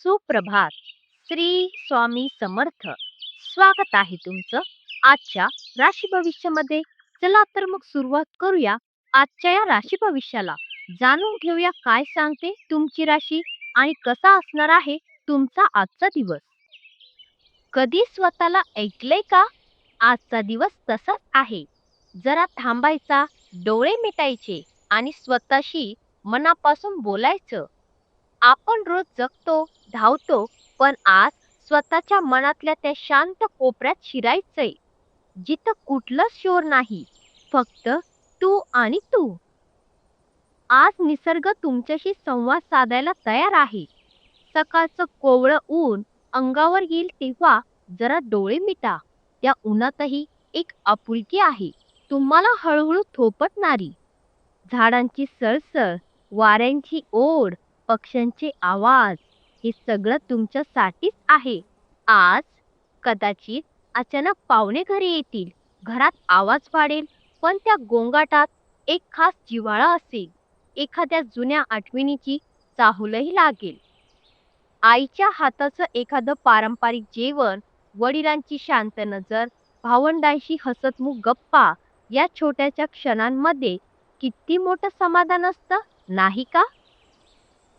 सुप्रभात. श्री स्वामी समर्थ. स्वागत आहे तुमचं आजच्या राशी भविष्यामध्ये. चला तर मग सुरुवात करूया आजच्या या राशी भविष्याला. जाणून घेऊया काय सांगते तुमची राशी आणि कसा असणार आहे तुमचा आजचा दिवस. कधी स्वतःला ऐकलंय का? आजचा दिवस तसाच आहे. जरा थांबायचा डोळे मिटायचे आणि स्वतःशी मनापासून बोलायचं. आपण रोज जगतो धावतो पण आज स्वतःच्या मनातल्या त्या शांत कोपऱ्यात शिरायचंय. जिथं कुठलंच शोर नाही फक्त तू आणि तू. आज निसर्ग तुमच्याशी संवाद साधायला तयार आहे. सकाळचं कोवळं ऊन अंगावर येईल तेव्हा जरा डोळे मिटा. त्या उन्हातही एक आपुलकी आहे. तुम्हाला हळूहळू थोपटणारी. झाडांची सळसळ वाऱ्यांची ओढ पक्ष्यांचे आवाज हे सगळं तुमच्यासाठीच आहे. आज कदाचित अचानक पाहुणे घरी येतील. घरात आवाज वाढेल पण त्या गोंगाटात एक खास जिव्हाळा असेल. एखाद्या जुन्या आठवणीची चाहूलही लागेल. आईच्या हाताचं एखादं पारंपरिक जेवण वडिलांची शांत नजर भावंडांशी हसतमुख गप्पा या छोट्याच्या क्षणांमध्ये किती मोठं समाधान असतं नाही का?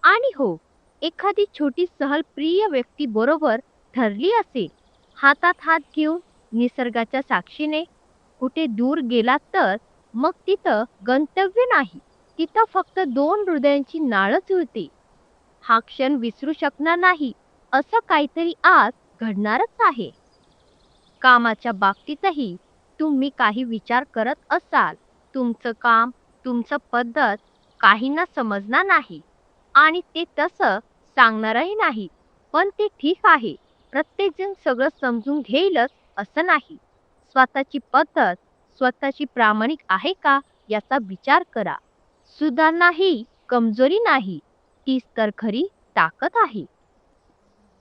आणि हो एखादी छोटी सहल प्रिय व्यक्ती बरोबर ठरली असेल हातात हात घेऊन निसर्गाच्या साक्षीने कुठे दूर गेलात तर मग तिथं गंतव्य नाही तिथं फक्त दोन हृदयांची नाळच होते हा क्षण विसरू शकणार नाही असं काहीतरी आज घडणारच आहे. कामाच्या बाबतीतही तुम्ही काही विचार करत असाल तुमचं काम तुमचं पद्धत काहींना समजणार नाही. आणि ते तसं सांगणारही नाही. पण ते ठीक आहे. प्रत्येकजण सगळं समजून घेईलच असं नाही. स्वतःची पद्धत स्वतःची प्रामाणिक आहे का याचा विचार करा. सुधारणा ही कमजोरी नाही. तीच तर खरी ताकद आहे.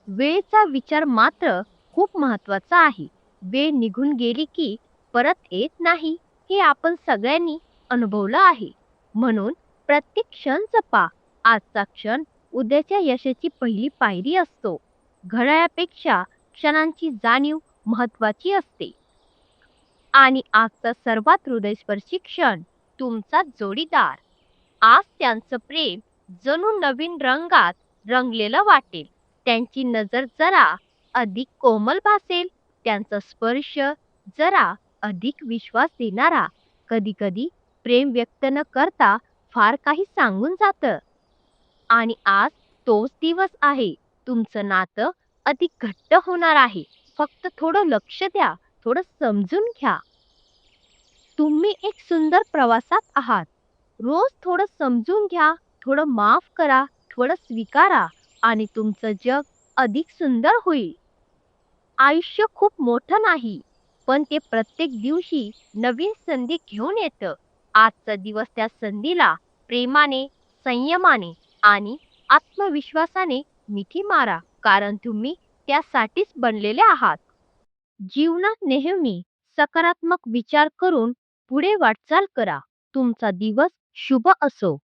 वेळेचा विचार मात्र खूप महत्त्वाचा आहे. वेळ निघून गेली की परत येत नाही हे आपण सगळ्यांनी अनुभवलं आहे. म्हणून प्रत्येक क्षण जपा. आजचा क्षण उद्याच्या यशाची पहिली पायरी असतो. घड्याळापेक्षा क्षणांची जाणीव महत्वाची असते. आणि आजचा सर्वात हृदयस्पर्शी क्षण तुमचा जोडीदार. आज त्यांचं प्रेम जणू नवीन रंगात रंगलेलं वाटेल. त्यांची नजर जरा अधिक कोमल भासेल. त्यांचा स्पर्श जरा अधिक विश्वास देणारा. कधी कधी प्रेम व्यक्त न करता फार काही सांगून जातं. आणि आज तोच दिवस आहे. तुमचं नातं अधिक घट्ट होणार आहे. फक्त थोडं लक्ष द्या. थोडं समजून घ्या. तुम्ही एक सुंदर प्रवासात आहात. रोज थोडं समजून घ्या. थोडं माफ करा. थोडं स्वीकारा आणि तुमचं जग अधिक सुंदर होईल. आयुष्य खूप मोठं नाही पण ते प्रत्येक दिवशी नवीन संधी घेऊन येतं. आजचा दिवस त्या संधीला प्रेमाने संयमाने आणि आत्मविश्वासाने मिठी मारा कारण तुम्ही त्यासाठीच बनलेले आहात. जीवनात नेहमी सकारात्मक विचार करून पुढे वाटचाल करा. तुमचा दिवस शुभ असो.